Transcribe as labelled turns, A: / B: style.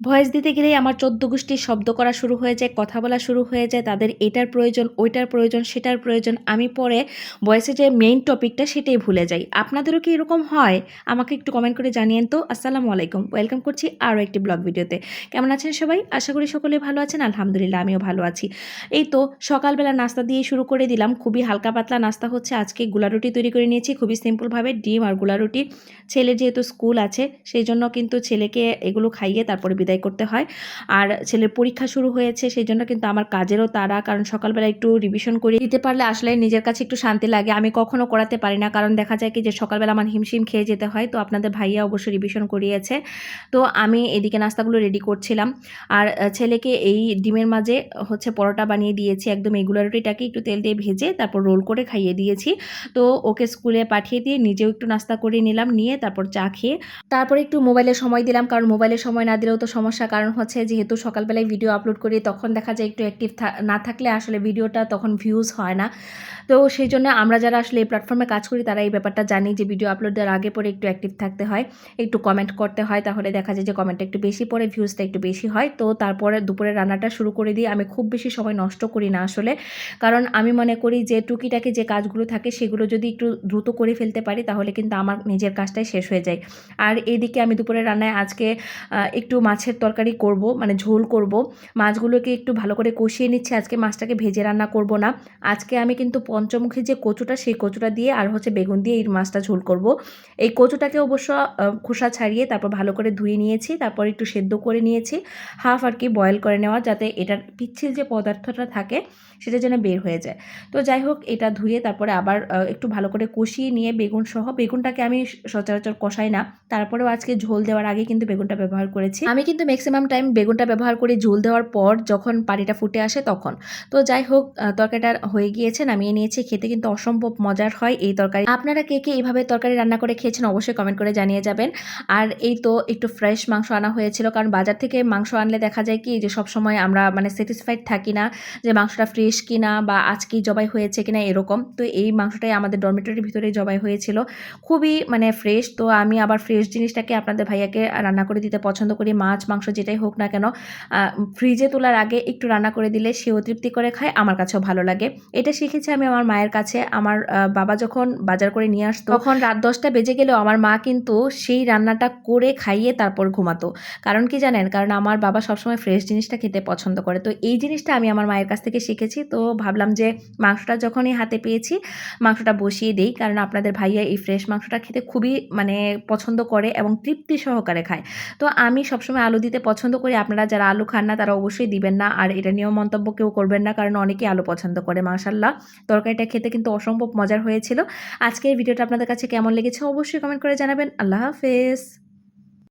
A: Voice দিতে গেলেই আমার চোদ্দ গোষ্ঠীর শব্দ করা শুরু হয়ে যায়, কথা বলা শুরু হয়ে যায়, তাদের এটার প্রয়োজন, ওইটার প্রয়োজন, সেটার প্রয়োজন। আমি পরে ভয়েসে যে মেইন টপিকটা সেটাই ভুলে যাই। আপনাদেরও কি এরকম হয়? আমাকে একটু কমেন্ট করে জানিয়েন তো। আসসালামু আলাইকুম। ওয়েলকাম করছি আরও একটি ব্লগ ভিডিওতে কেমন আছেন সবাই? আশা করি সকলে ভালো আছেন। আলহামদুলিল্লাহ, আমিও ভালো আছি। এই তো সকালবেলা নাস্তা দিয়ে শুরু করে দিলাম। খুবই হালকা পাতলা নাস্তা হচ্ছে। আজকে গুলা রুটি তৈরি করে নিয়েছি। খুবই সিম্পলভাবে ডিম আরগুলা রুটি। ছেলে যেহেতু স্কুল আছে, সেই জন্য কিন্তু ছেলেকে এগুলো খাইয়ে তারপরে বিদায় করতে হয়। আর ছেলের পরীক্ষা শুরু হয়েছে, সেই জন্য কিন্তু আমার কাজেরও তারা কারণ সকালবেলা একটু রিভিশন করে দিতে পারলে আসলে নিজের কাছে একটু শান্তি লাগে। আমি কখনো করাতে পারি না। কারণ দেখা যায় কি যে সকালবেলা আমার হিমশিম খেয়ে যেতে হয়। তো আপনাদের ভাইয়া অবশ্যই রিভিশন করিয়েছে। তো আমি এদিকে নাস্তাগুলো রেডি করছিলাম। আর ছেলেকে এই ডিমের মাঝে হচ্ছে পরোটা বানিয়ে দিয়েছি। একদম এই গুলা রুটিটাকে একটু তেল দিয়ে ভেজে তারপর রোল করে খাইয়ে দিয়েছি। তো ওকে স্কুলে পাঠিয়ে দিয়ে নিজেও একটু নাস্তা করে নিলাম। নিয়ে তারপর চা খেয়ে তারপরে একটু মোবাইলে সময় দিলাম। কারণ মোবাইলে সময় না দিলেও তো সমস্যা কারণ হচ্ছে যেহেতু সকালবেলায় ভিডিও আপলোড করি, তখন দেখা যায় একটু অ্যাক্টিভ না থাকলে আসলে ভিডিওটা তখন ভিউজ হয় না। তো সেই জন্য আমরা যারা আসলে এই প্ল্যাটফর্মে কাজ করি, তারা এই ব্যাপারটা জানি যে ভিডিও আপলোড দেওয়ার আগে পরে একটু অ্যাক্টিভ থাকতে হয়, একটু কমেন্ট করতে হয়, তাহলে দেখা যায় যে কমেন্টটা একটু বেশি পড়ে ভিউজটা একটু বেশি হয়। তো তারপরে দুপুরে রান্নাটা শুরু করে দিই। আমি খুব বেশি সময় নষ্ট করি না আসলে। কারণ আমি মনে করি যে টুকিটাকি যে কাজগুলো থাকে, সেগুলো যদি একটু দ্রুত করে ফেলতে পারি, তাহলে কিন্তু আমার নিজের কাজটাই শেষ হয়ে যায়। আর এদিকে আমি দুপুরে রান্নায় আজকে একটু মাছের তরকারি করব মানে ঝোল করব। মাছগুলোকে একটু ভালো করে কষিয়ে নিচ্ছি। আজকে মাছটাকে ভেজে রান্না করব না। আজকে আমি কিন্তু পঞ্চমুখী যে কচুটা, সেই কচুটা দিয়ে আর হচ্ছে বেগুন দিয়ে এই মাছটা ঝোল করব। এই কচুটাকে অবশ্য খোসা ছাড়িয়ে তারপর ভালো করে ধুয়ে নিয়েছি, তারপর একটু সেদ্ধ করে নিয়েছি। হাফ আর কি বয়েল করে নেওয়া যাতে এটার পিচ্ছিল যে পদার্থটা থাকে, সেটা যেন বের হয়ে যায়। তো যাই হোক, এটা ধুয়ে তারপরে আবার একটু ভালো করে কষিয়ে নিয়ে বেগুন সহ, বেগুনটাকে আমি সচরাচর কষাই না। তারপরেও আজকে ঝোল দেওয়ার আগে কিন্তু বেগুনটা ব্যবহার করেছি। আমি কিন্তু ম্যাক্সিমাম টাইম বেগুনটা ব্যবহার করি ঝোল দেওয়ার পর যখন পানিটা ফুটে আসে তখন। তো যাই হোক তরকারিটা হয়ে গিয়েছে, নামিয়ে নিয়েছি, খেতে কিন্তু অসম্ভব মজার হয় এই তরকারি। আপনারা কে কে এইভাবে তরকারি রান্না করে খেয়েছেন অবশ্যই কমেন্ট করে জানিয়ে যাবেন। আর এই তো একটু ফ্রেশ মাংস আনা হয়েছিল, কারণ বাজার থেকে মাংস আনলে দেখা যায় কি যে সব সময় আমরা মানে স্যাটিসফাইড থাকি না যে মাংসটা ফ্রেশ কিনা বা আজকেই জবাই হয়েছে কিনা এরকম। তো এই মাংসটাই আমাদের ডরমেটরির ভিতরে জবাই হয়েছিল। খুবই মানে ফ্রেশ তো আমি আবার ফ্রেশ জিনিসটাকে আপনাদের ভাইয়াকে রান্না করে দিতে পছন্দ করি, মাছ মাংস যেটাই হোক না কেন ফ্রিজে তোলার আগে একটু রান্না করে দিলে সেও তৃপ্তি করে খায়, আমার কাছেও ভালো লাগে। এটা শিখেছি আমি আমার মায়ের কাছে। আমার বাবা যখন বাজার করে নিয়ে আসতো, তখন রাত দশটা বেজে গেলেও আমার মা কিন্তু সেই রান্নাটা করে খাইয়ে তারপর ঘুমাতো। কারণ কি জানেন? কারণ আমার বাবা সবসময় ফ্রেশ জিনিসটা খেতে পছন্দ করে। তো এই জিনিসটা আমি আমার মায়ের কাছ থেকে শিখেছি। তো ভাবলাম যে মাংসটা যখনই হাতে পেয়েছি, মাংসটা বসিয়ে দিই। কারণ আপনাদের ভাইয়া এই ফ্রেশ মাংসটা খেতে খুবই মানে পছন্দ করে এবং তৃপ্তি সহকারে খায়। তো আমি সবসময় আলু দিতে পছন্দ করি, আপনারা যারা আলু খান না, তারা অবশ্যই দিবেন না। আর এটা নিয়েও মন্তব্য কেউ করবেন না, কারণ অনেকেই আলু পছন্দ করে মাশাল্লাহ তরকারিটা খেতে কিন্তু অসম্ভব মজার হয়েছিল। আজকের ভিডিওটা আপনাদের কাছে কেমন লেগেছে অবশ্যই কমেন্ট করে জানাবেন। আল্লাহ হাফেজ।